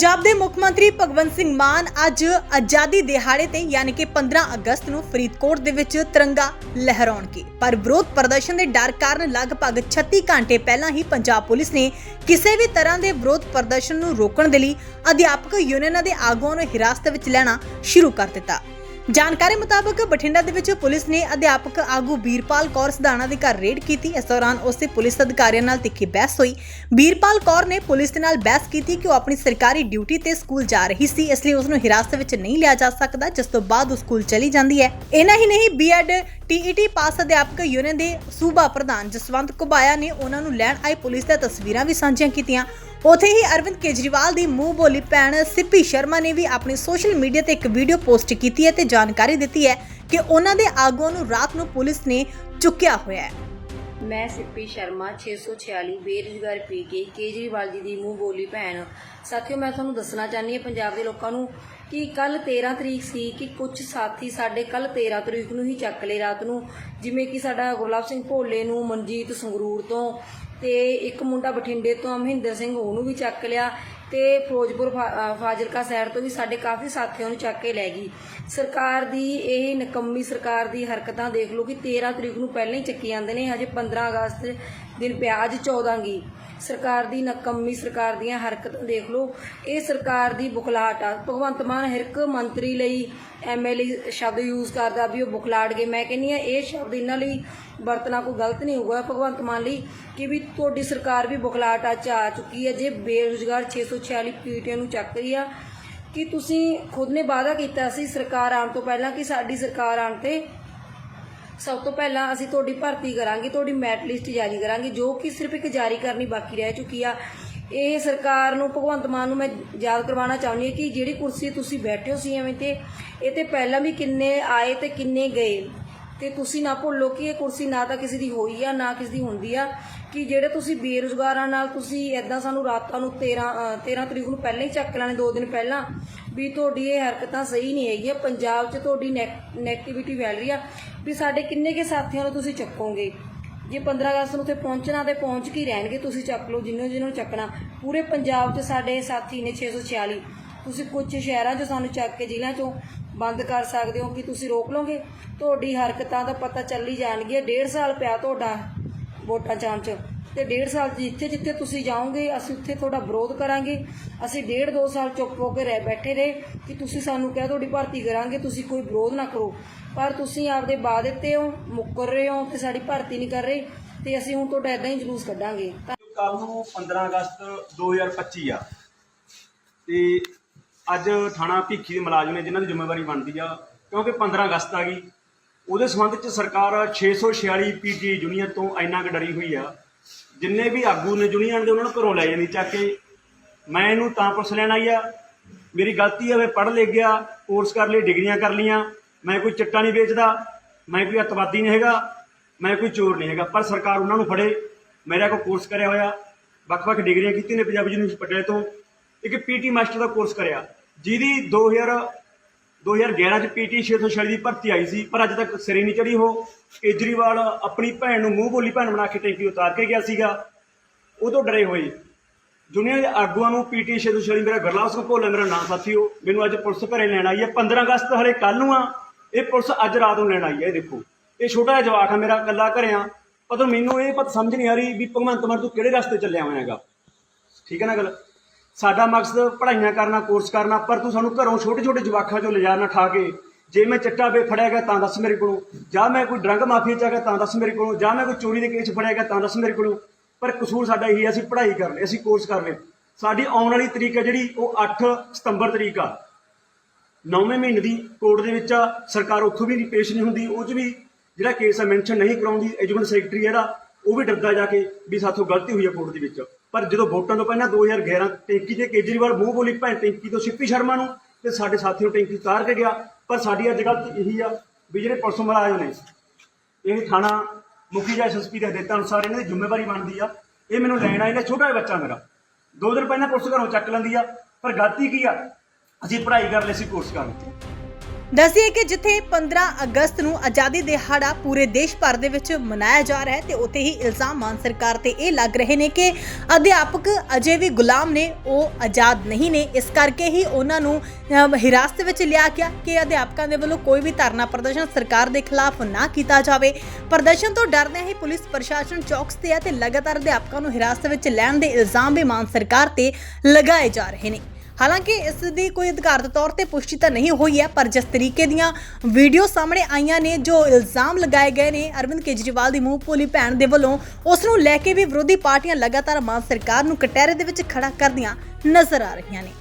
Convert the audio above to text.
ਪੰਜਾਬ ਦੇ ਮੁੱਖ ਮੰਤਰੀ ਭਗਵੰਤ ਸਿੰਘ ਮਾਨ ਅੱਜ ਆਜ਼ਾਦੀ ਦਿਹਾੜੇ ਤੇ ਯਾਨੀ ਕਿ 15 ਅਗਸਤ ਨੂੰ ਫਰੀਦਕੋਟ ਦੇ ਵਿੱਚ ਤਿਰੰਗਾ ਲਹਿਰਾਉਣਗੇ। ਪਰ ਵਿਰੋਧ ਪ੍ਰਦਰਸ਼ਨ ਦੇ ਡਰ ਕਾਰਨ ਲਗਭਗ 36 ਘੰਟੇ ਪਹਿਲਾਂ ਹੀ ਪੰਜਾਬ ਪੁਲਿਸ ਨੇ ਕਿਸੇ ਵੀ ਤਰ੍ਹਾਂ ਦੇ ਵਿਰੋਧ ਪ੍ਰਦਰਸ਼ਨ ਨੂੰ ਰੋਕਣ ਦੇ ਲਈ ਅਧਿਆਪਕ ਯੂਨੀਅਨਾਂ ਦੇ ਆਗੂਆਂ ਨੂੰ ਹਿਰਾਸਤ ਵਿੱਚ ਲੈਣਾ ਸ਼ੁਰੂ ਕਰ ਦਿੱਤਾ। ਜਾਣਕਾਰੀ ਮੁਤਾਬਕ ਬਠਿੰਡਾ ਦੇ ਵਿੱਚ ਪੁਲਿਸ ਨੇ ਅਧਿਆਪਕ ਆਗੂ ਵੀਰਪਾਲ ਕੌਰ ਸਦਾਣਾ ਦੇ ਘਰ ਰੇਡ ਕੀਤੀ। ਇਸ ਦੌਰਾਨ ਉਸ ਪੁਲਿਸ ਅਧਿਕਾਰੀਆਂ ਨਾਲ ਤਿੱਖੀ ਬਹਿਸ ਹੋਈ। ਵੀਰਪਾਲ ਕੌਰ ਨੇ ਪੁਲਿਸ ਦੇ ਨਾਲ ਬਹਿਸ ਕੀਤੀ ਕਿ ਉਹ ਆਪਣੀ ਸਰਕਾਰੀ ਡਿਊਟੀ ਤੇ ਸਕੂਲ ਜਾ ਰਹੀ ਸੀ, ਇਸ ਲਈ ਉਸ ਨੂੰ ਹਿਰਾਸਤ ਵਿੱਚ ਨਹੀਂ ਲਿਆ ਜਾ ਸਕਦਾ, ਜਿਸ ਤੋਂ ਬਾਅਦ ਉਹ ਸਕੂਲ ਚਲੀ ਜਾਂਦੀ ਹੈ। ਇਹਨਾਂ ਹੀ ਨਹੀਂ, ਬੀਐਡ, ਟੀਈਟੀ ਪਾਸ ਅਧਿਆਪਕ ਯੂਨੀਅਨ ਦੇ ਸੂਬਾ ਪ੍ਰਧਾਨ ਜਸਵੰਤ ਕੁਬਾਇਆ ਨੇ ਉਹਨਾਂ ਨੂੰ ਲੈਣ ਆਈ ਪੁਲਿਸ ਦੀਆਂ ਤਸਵੀਰਾਂ ਵੀ ਸਾਂਝੀਆਂ ਕੀਤੀਆਂ। ਉਥੇ ਹੀ ਅਰਵਿੰਦ ਕੇਜਰੀਵਾਲ ਦੀ ਮੂੰਹ ਬੋਲੀ ਭੈਣ ਸਿੱਪੀ ਸ਼ਰਮਾ ਨੇ ਵੀ ਆਪਣੀ ਸੋਸ਼ਲ ਮੀਡੀਆ ਤੇ ਇੱਕ ਵੀਡੀਓ ਪੋਸਟ ਕੀਤੀ ਹੈ ਤੇ ਜਾਣਕਾਰੀ ਦਿੱਤੀ ਹੈ ਕਿ ਉਹਨਾਂ ਦੇ ਆਗੂਆਂ ਨੂੰ ਰਾਤ ਨੂੰ ਪੁਲਿਸ ਨੇ ਚੁੱਕਿਆ ਹੋਇਆ ਹੈ। ਮੈਂ ਸਿੱਪੀ ਸ਼ਰਮਾ 646 ਬੇਰੁਜ਼ਗਾਰ ਪੀ ਕੇ ਕੇਜਰੀਵਾਲ ਜੀ ਦੀ ਮੂੰਹ ਬੋਲੀ ਭੈਣ। ਸਾਥੀਓ, ਮੈਂ ਤੁਹਾਨੂੰ ਦੱਸਣਾ ਚਾਹਨੀ ਹਾਂ, ਪੰਜਾਬ ਦੇ ਲੋਕਾਂ ਨੂੰ ਕਿ ਕੱਲ 13 ਤਰੀਕ ਸੀ ਕਿ ਕੁਝ ਸਾਥੀ ਸਾਡੇ ਕੱਲ 13 ਤਰੀਕ ਨੂੰ ਹੀ ਚੱਕ ਲਏ ਰਾਤ ਨੂੰ। ਜਿਵੇਂ ਕਿ ਸਾਡਾ ਗੁਰਲਾਬ ਸਿੰਘ ਭੋਲੇ ਨੂੰ ਮਨਜੀਤ ਸੰਗਰੂਰ ਤੋਂ ਤੇ ਇੱਕ ਮੁੰਡਾ ਬਠਿੰਡੇ ਤੋਂ ਅਮਹਿੰਦਰ ਸਿੰਘ ਉਹਨੂੰ ਵੀ ਚੱਕ ਲਿਆ। ਤੇ ਫਿਰੋਜ਼ਪੁਰ ਫਾ- ਫਾਜ਼ਿਲਕਾ ਸਾਈਡ ਤੋਂ ਵੀ ਸਾਡੇ ਕਾਫੀ ਸਾਥੀਆਂ ਨੂੰ ਚੱਕ ਕੇ ਲੈ ਗਈ। ਸਰਕਾਰ ਦੀ ਇਹ ਨਕੰਮੀ ਸਰਕਾਰ ਦੀ ਹਰਕਤਾਂ ਦੇਖ ਲਓ ਕਿ 13 ਤਰੀਕ ਨੂੰ ਪਹਿਲਾਂ ਹੀ ਚੱਕੀ ਜਾਂਦੇ ਨੇ, ਹਜੇ 15 ਅਗਸਤ ਦਿਨ ਪਿਆ, ਅੱਜ 14 ਗੀ। ਸਰਕਾਰ ਦੀ ਨਕੰਮੀ ਸਰਕਾਰ ਦੀਆਂ ਹਰਕਤਾਂ ਦੇਖ ਲਓ। ਇਹ ਸਰਕਾਰ ਦੀ ਬੁਖਲਾਟ ਆ। ਭਗਵੰਤ ਮਾਨ ਹਰ ਇੱਕ ਮੰਤਰੀ ਲਈ ਐਮਐਲਏ ਸ਼ਬਦ ਯੂਜ਼ ਕਰਦਾ ਵੀ ਉਹ ਬੁਖਲਾੜ ਗਏ। ਮੈਂ ਕਹਿੰਨੀ ਆ, ਇਹ ਸ਼ਬਦ ਇਹਨਾਂ ਲਈ ਵਰਤਣਾ ਕੋਈ ਗਲਤ ਨਹੀਂ ਹੋਊਗਾ ਭਗਵੰਤ ਮਾਨ ਲਈ ਕਿ ਵੀ ਤੁਹਾਡੀ ਸਰਕਾਰ ਵੀ ਬੁਖਲਾਟ ਆ ਚ ਆ ਚੁੱਕੀ ਹੈ ਜੇ ਬੇਰੁਜ਼ਗਾਰ 646 ਪੀਟੀਆਂ ਨੂੰ ਚੱਕ ਰਹੀ ਆ। ਕਿ ਤੁਸੀਂ ਖੁਦ ਨੇ ਵਾਅਦਾ ਕੀਤਾ ਸੀ ਸਰਕਾਰ ਆਉਣ ਤੋਂ ਪਹਿਲਾਂ ਕਿ ਸਾਡੀ ਸਰਕਾਰ ਆਉਣ ਤੇ ਸਭ ਤੋਂ ਪਹਿਲਾਂ ਅਸੀਂ ਤੁਹਾਡੀ ਭਰਤੀ ਕਰਾਂਗੇ, ਤੁਹਾਡੀ ਮੈਟ ਲਿਸਟ ਜਾਰੀ ਕਰਾਂਗੇ, ਜੋ ਕਿ ਸਿਰਫ ਇੱਕ ਜਾਰੀ ਕਰਨੀ ਬਾਕੀ ਰਹਿ ਚੁੱਕੀ ਆ। ਇਹ ਸਰਕਾਰ ਨੂੰ, ਭਗਵੰਤ ਮਾਨ ਨੂੰ ਮੈਂ ਯਾਦ ਕਰਵਾਉਣਾ ਚਾਹੁੰਦੀ ਹਾਂ ਕਿ ਜਿਹੜੀ ਕੁਰਸੀ ਤੁਸੀਂ ਬੈਠੇ ਹੋ ਸੀ ਐਵੇਂ ਤੇ, ਇਹ ਤੇ ਪਹਿਲਾਂ ਵੀ ਕਿੰਨੇ ਆਏ ਤੇ ਕਿੰਨੇ ਗਏ? ਤੇ ਤੁਸੀਂ ਨਾ ਭੁੱਲੋ ਕਿ ਇਹ ਕੁਰਸੀ ਨਾ ਤਾਂ ਕਿਸੇ ਦੀ ਹੋਈ ਆ ਨਾ ਕਿਸੇ ਦੀ ਹੁੰਦੀ ਆ ਕਿ ਜਿਹੜੇ ਤੁਸੀਂ ਬੇਰੁਜ਼ਗਾਰਾਂ ਨਾਲ ਤੁਸੀਂ ਐਦਾਂ ਸਾਨੂੰ ਰਾਤਾਂ ਨੂੰ 13 ਅ, 13 ਤਰੀਕ ਨੂੰ ਪਹਿਲਾਂ ਹੀ ਚੱਕ ਲੈਣੇ ਦੋ ਦਿਨ ਪਹਿਲਾਂ ਵੀ ਤੁਹਾਡੀ ਇਹ ਹਰਕਤਾਂ ਸਹੀ ਨਹੀਂ ਹੈਗੀਆਂ ਪੰਜਾਬ 'ਚ ਤੁਹਾਡੀ ਨੈਗੇਟਿਵਿਟੀ ਫੈਲ ਰਹੀ ਆ। ਵੀ ਸਾਡੇ ਕਿੰਨੇ ਕੇ ਸਾਥੀਆਂ ਨੂੰ ਤੁਸੀਂ ਚੱਕੋਗੇ? ਜੇ 15 ਅਗਸਤ ਨੂੰ ਉੱਥੇ ਪਹੁੰਚਣਾ ਤੇ ਪਹੁੰਚ ਕੇ ਹੀ ਰਹਿਣਗੇ ਤੁਸੀਂ ਚੱਕ ਲਓ ਜਿੰਨੂੰ ਜਿਹਨੂੰ ਚੱਕਣਾ। ਪੂਰੇ ਪੰਜਾਬ 'ਚ ਸਾਡੇ ਸਾਥੀ ਨੇ 646 ਤੁਸੀਂ ਕੁਝ ਸ਼ਹਿਰਾਂ 'ਚੋਂ ਸਾਨੂੰ ਚੱਕ ਕੇ ਜ਼ਿਲ੍ਹਿਆਂ 'ਚੋਂ ਬੰਦ ਕਰ ਸਕਦੇ ਹੋ ਕਿ ਤੁਸੀਂ ਰੋਕ ਲਓਗੇ? ਤੁਹਾਡੀ ਹਰਕਤਾਂ ਦਾ ਪਤਾ ਚੱਲ ਹੀ ਜਾਣਗੇ ਡੇਢ ਸਾਲ ਪਿਆ ਤੁਹਾਡਾ ਵੋਟਾਂ ਚਾਣ 'ਚ। ਤੇ ਡੇਢ ਸਾਲ ਜਿੱਥੇ ਜਿੱਥੇ ਤੁਸੀਂ ਜਾਓਗੇ, ਅਸੀਂ ਉੱਥੇ ਤੁਹਾਡਾ ਵਿਰੋਧ ਕਰਾਂਗੇ। ਅਸੀਂ ਡੇਢ ਦੋ ਸਾਲ ਚੁੱਪ ਹੋ ਕੇ ਰਹਿ ਬੈਠੇ ਰਹੇ ਕਿ ਤੁਸੀਂ ਸਾਨੂੰ ਕਹਿ ਤੁਹਾਡੀ ਭਰਤੀ ਕਰਾਂਗੇ, ਤੁਸੀਂ ਕੋਈ ਵਿਰੋਧ ਨਾ ਕਰੋ। ਪਰ ਤੁਸੀਂ ਆਪਦੇ ਵਾਅਦੇ ਤੇ ਹੋ, ਮੁੱਕਰ ਰਹੇ ਹੋ ਤੇ ਸਾਡੀ ਭਰਤੀ ਨਹੀਂ ਕਰ ਰਹੇ ਤੇ ਅਸੀਂ ਹੁਣ ਤੁਹਾਡਾ ਇਦਾਂ ਹੀ ਜਲੂਸ ਕੱਢਾਂਗੇ। ਕੱਲ ਨੂੰ 15 ਅਗਸਤ 2025 ਆ। ਤੇ ਅੱਜ ਥਾਣਾ ਭੀਖੀ ਦੇ ਮੁਲਾਜ਼ਮ ਨੇ ਜਿਨ੍ਹਾਂ ਦੀ ਜ਼ਿੰਮੇਵਾਰੀ ਬਣਦੀ ਆ, ਕਿਉਂਕਿ 15 ਅਗਸਤ ਆ ਗਈ, ਉਹਦੇ ਸੰਬੰਧ ਚ ਸਰਕਾਰ 646 ਪੀਟੀ ਯੂਨੀਅਨ ਤੋਂ ਇੰਨਾ ਕੁ ਡਰੀ ਹੋਈ ਆ। ਜਿੰਨੇ ਵੀ ਆਗੂ ਨੇ ਯੂਨੀਅਨ ਦੇ, ਉਹਨਾਂ ਨੂੰ ਘਰੋਂ ਲੈ ਜਾਂਦੀ ਚੱਕ ਕੇ। ਮੈਂ ਇਹਨੂੰ ਤਾਂ ਪੁਲਿਸ ਲੈਣ ਆਈ ਆ। ਮੇਰੀ ਗਲਤੀ ਆ, ਮੈਂ ਪੜ੍ਹ ਲਿਖ ਗਿਆ, ਕੋਰਸ ਕਰ ਲਈ, ਡਿਗਰੀਆਂ ਕਰ ਲੀਆਂ ਮੈਂ ਕੋਈ ਚਿੱਟਾ ਨਹੀਂ ਵੇਚਦਾ, ਮੈਂ ਕੋਈ ਅਤਵਾਦੀ ਨਹੀਂ ਹੈਗਾ, ਮੈਂ ਕੋਈ ਚੋਰ ਨਹੀਂ ਹੈਗਾ। ਪਰ ਸਰਕਾਰ ਉਹਨਾਂ ਨੂੰ ਫੜੇ, ਮੇਰਾ ਕੋਈ ਕੋਰਸ ਕਰਿਆ ਹੋਇਆ। ਵੱਖ-ਵੱਖ ਡਿਗਰੀਆਂ ਕੀਤੀਆਂ ਨੇ ਪੰਜਾਬੀ ਯੂਨੀਵਰਸਿਟੀ ਪਟਿਆਲੇ ਤੋਂ। ਇੱਕ ਪੀਟੀ ਮਾਸਟਰ ਦਾ ਕੋਰਸ ਕਰਿਆ। ਜਿਹਦੀ 2000 2011 ਚ ਪੀਟੀ 646 ਦੀ ਭਰਤੀ ਆਈ ਸੀ, ਪਰ ਅੱਜ ਤੱਕ ਸਿਰੇ ਨਹੀਂ ਚੜੀ ਉਹ। ਕੇਜਰੀਵਾਲ ਆਪਣੀ ਭੈਣ ਨੂੰ ਮੂੰਹ ਬੋਲੀ ਭੈਣ ਬਣਾ ਕੇ ਟੈਂਕੀ ਉਤਾਰ ਕੇ ਗਿਆ ਸੀਗਾ। ਉਹ ਤੋਂ ਡਰੇ ਹੋਏ। ਜੁਨੀਅਰ ਦੇ ਆਗੂਆਂ ਨੂੰ ਪੀਟੀ 646 ਮੇਰਾ ਗਰਲਾਲ ਸਿੰਘ ਭੋਲਾ ਮੇਰਾ ਨਾਮ ਸਾਥੀਓ, ਮੈਨੂੰ ਅੱਜ ਪੁਲਿਸ ਘਰੇ ਲੈਣ ਆਈ ਹੈ। 15 ਅਗਸਤ ਹਲੇ ਕੱਲ ਨੂੰ ਆ, ਇਹ ਪੁਲਿਸ ਅੱਜ ਰਾਤ ਨੂੰ ਲੈਣ ਆਈ ਹੈ, ਇਹ ਦੇਖੋ। ਇਹ ਛੋਟਾ ਜਿਹਾ ਜਵਾਕ ਆ ਮੇਰਾ, ਇਕੱਲਾ ਘਰੇ ਆ। ਪਰ ਮੈਨੂੰ ਇਹ ਪਤਾ ਸਮਝ ਨਹੀਂ ਆ ਰਹੀ ਵੀ ਭਗਵੰਤ ਮਾਨ ਤੂੰ ਕਿਹੜੇ ਰਸਤੇ ਚੱਲਿਆ ਹੋਇਆ ਹੈਗਾ। ਠੀਕ ਹੈ ਨਾ ਗੱਲ? ਸਾਡਾ ਮਕਸਦ ਪੜ੍ਹਾਈਆਂ ਕਰਨਾ ਕੋਰਸ ਕਰਨਾ, ਪਰ ਤੂੰ ਸਾਨੂੰ ਘਰੋਂ ਛੋਟੇ ਛੋਟੇ ਜਵਾਕਾਂ ਚੋਂ ਲਿਜਾਣਾ ਠਾ ਕੇ। ਜੇ ਮੈਂ ਚਿੱਟਾ ਵੇ ਫੜਿਆ ਗਿਆ ਤਾਂ ਦੱਸ ਮੇਰੇ ਕੋਲੋਂ। ਜਾਂ ਮੈਂ ਕੋਈ ਡਰੰਗ ਮਾਫੀਆ ਚ ਆ ਗਿਆ ਤਾਂ ਦੱਸ ਮੇਰੇ ਕੋਲੋਂ। ਜਾਂ ਮੈਂ ਕੋਈ ਚੋਰੀ ਦੇ ਕੇਸ ਫੜਿਆ ਗਿਆ ਤਾਂ ਦੱਸ ਮੇਰੇ ਕੋਲੋਂ। ਪਰ ਕਸੂਰ ਸਾਡਾ ਇਹੀ ਹੈ ਅਸੀਂ ਪੜ੍ਹਾਈ ਕਰ ਲਈ ਅਸੀਂ ਕੋਰਸ ਕਰ ਲਏ ਸਾਡੀ ਆਉਣ ਵਾਲੀ ਤਰੀਕ ਹੈ ਜਿਹੜੀ, ਉਹ 8 ਸਤੰਬਰ ਤਰੀਕ ਆ। ਨੌਵੇਂ ਮਹੀਨੇ ਦੀ ਕੋਰਟ ਦੇ ਵਿੱਚ ਆ, ਸਰਕਾਰ ਉੱਥੋਂ ਵੀ ਪੇਸ਼ ਨਹੀਂ ਹੁੰਦੀ। ਉਹ 'ਚ ਵੀ ਜਿਹੜਾ ਕੇਸ ਆ ਮੈਂਸ਼ਨ ਨਹੀਂ ਕਰਾਉਂਦੀ ਐਜੂਕੇਸ਼ਨ ਸੈਕਟਰੀ ਜਿਹੜਾ, ਉਹ ਵੀ ਡਰਦਾ ਜਾ ਕੇ ਵੀ ਸਾਥੋਂ ਗਲਤੀ ਹੋਈ ਹੈ ਕੋਰਟ ਦੇ ਵਿੱਚ। ਪਰ ਜਦੋਂ ਵੋਟਾਂ ਤੋਂ ਪਹਿਲਾਂ 2011 ਟੈਂਕੀ ਤੇ ਕੇਜਰੀਵਾਲ ਮੂੰਹ ਬੋਲੀ ਭੈਣ ਟੈਂਕੀ ਤੋਂ ਸਿੱਪੀ ਸ਼ਰਮਾ ਨੂੰ ਤੇ ਸਾਡੇ ਸਾਥੀ ਨੂੰ ਟੈਂਕੀ ਉਤਾਰ ਕੇ ਗਿਆ। ਪਰ ਸਾਡੀ ਅੱਜ ਗਲਤੀ ਇਹੀ ਆ ਵੀ ਜਿਹੜੇ ਪੁਲਿਸ ਮੁਲਾਜ਼ਮ ਨੇ, ਇਹ ਥਾਣਾ ਮੁਖੀ ਜਾਂ ਐਸਐਸਪੀ ਦੇ ਹਦਾਇਤਾਂ ਅਨੁਸਾਰ ਇਹਨਾਂ ਦੀ ਜ਼ਿੰਮੇਵਾਰੀ ਬਣਦੀ ਆ। ਇਹ ਮੈਨੂੰ ਲੈਣ ਆਏ ਨੇ, ਛੋਟਾ ਜਿਹਾ ਬੱਚਾ ਮੇਰਾ। ਦੋ ਦਿਨ ਪਹਿਲਾਂ ਪੁਲਿਸ ਘਰੋਂ ਚੱਕ ਲੈਂਦੀ ਆ। ਪਰ ਗਲਤੀ ਕੀ ਆ? ਅਸੀਂ ਪੜ੍ਹਾਈ ਕਰ ਲਈ ਸੀ ਕੋਰਸ ਕਰਨ। ਦੱਸਿਏ ਕਿ ਜਿੱਥੇ 15 ਅਗਸਤ ਨੂੰ ਆਜ਼ਾਦੀ ਦਿਹਾੜਾ ਪੂਰੇ ਦੇਸ਼ ਭਰ ਦੇ ਵਿੱਚ ਮਨਾਇਆ ਜਾ ਰਿਹਾ ਹੈ ਤੇ ਉੱਥੇ ਹੀ ਇਲਜ਼ਾਮ ਮਾਨ ਸਰਕਾਰ ਤੇ ਇਹ ਲੱਗ ਰਹੇ ਨੇ ਕਿ ਅਧਿਆਪਕ ਅਜੇ ਵੀ ਗੁਲਾਮ ਨੇ, ਉਹ ਆਜ਼ਾਦ ਨਹੀਂ ਨੇ। ਇਸ ਕਰਕੇ ਹੀ ਉਹਨਾਂ ਨੂੰ ਹਿਰਾਸਤ ਵਿੱਚ ਲਿਆ ਗਿਆ ਕਿ ਅਧਿਆਪਕਾਂ ਦੇ ਵੱਲੋਂ ਕੋਈ ਵੀ ਧਰਨਾ ਪ੍ਰਦਰਸ਼ਨ ਸਰਕਾਰ ਦੇ ਖਿਲਾਫ ਨਾ ਕੀਤਾ ਜਾਵੇ। ਪ੍ਰਦਰਸ਼ਨ ਤੋਂ ਡਰਦਿਆਂ ਹੀ ਪੁਲਿਸ ਪ੍ਰਸ਼ਾਸਨ ਚੌਕਸ ਤੇ ਹੈ ਤੇ ਲਗਾਤਾਰ ਅਧਿਆਪਕਾਂ ਨੂੰ ਹਿਰਾਸਤ ਵਿੱਚ ਲੈਣ ਦੇ ਇਲਜ਼ਾਮ ਵੀ ਮਾਨ ਸਰਕਾਰ ਤੇ ਲਗਾਏ ਜਾ ਰਹੇ ਨੇ। ਹਾਲਾਂਕਿ ਇਸ ਦੀ ਕੋਈ ਅਧਿਕਾਰਤ ਤੌਰ ਤੇ ਪੁਸ਼ਟੀ ਤਾਂ ਨਹੀਂ ਹੋਈ ਹੈ, ਪਰ ਜਿਸ ਤਰੀਕੇ ਦੀਆਂ ਵੀਡੀਓ ਸਾਹਮਣੇ ਆਈਆਂ ਨੇ, ਜੋ ਇਲਜ਼ਾਮ ਲਗਾਏ ਗਏ ਨੇ, ਅਰਵਿੰਦ ਕੇਜਰੀਵਾਲ ਦੀ ਮੂੰਹ ਭੋਲੀ ਭੈਣ ਦੇ ਵੱਲੋਂ, ਉਸ ਨੂੰ ਲੈ ਕੇ ਵੀ ਵਿਰੋਧੀ ਪਾਰਟੀਆਂ ਲਗਾਤਾਰ ਮਾਨ ਸਰਕਾਰ ਨੂੰ ਕਟਹਿਰੇ ਦੇ ਵਿੱਚ ਖੜਾ ਕਰਦੀਆਂ ਨਜ਼ਰ ਆ ਰਹੀਆਂ ਨੇ।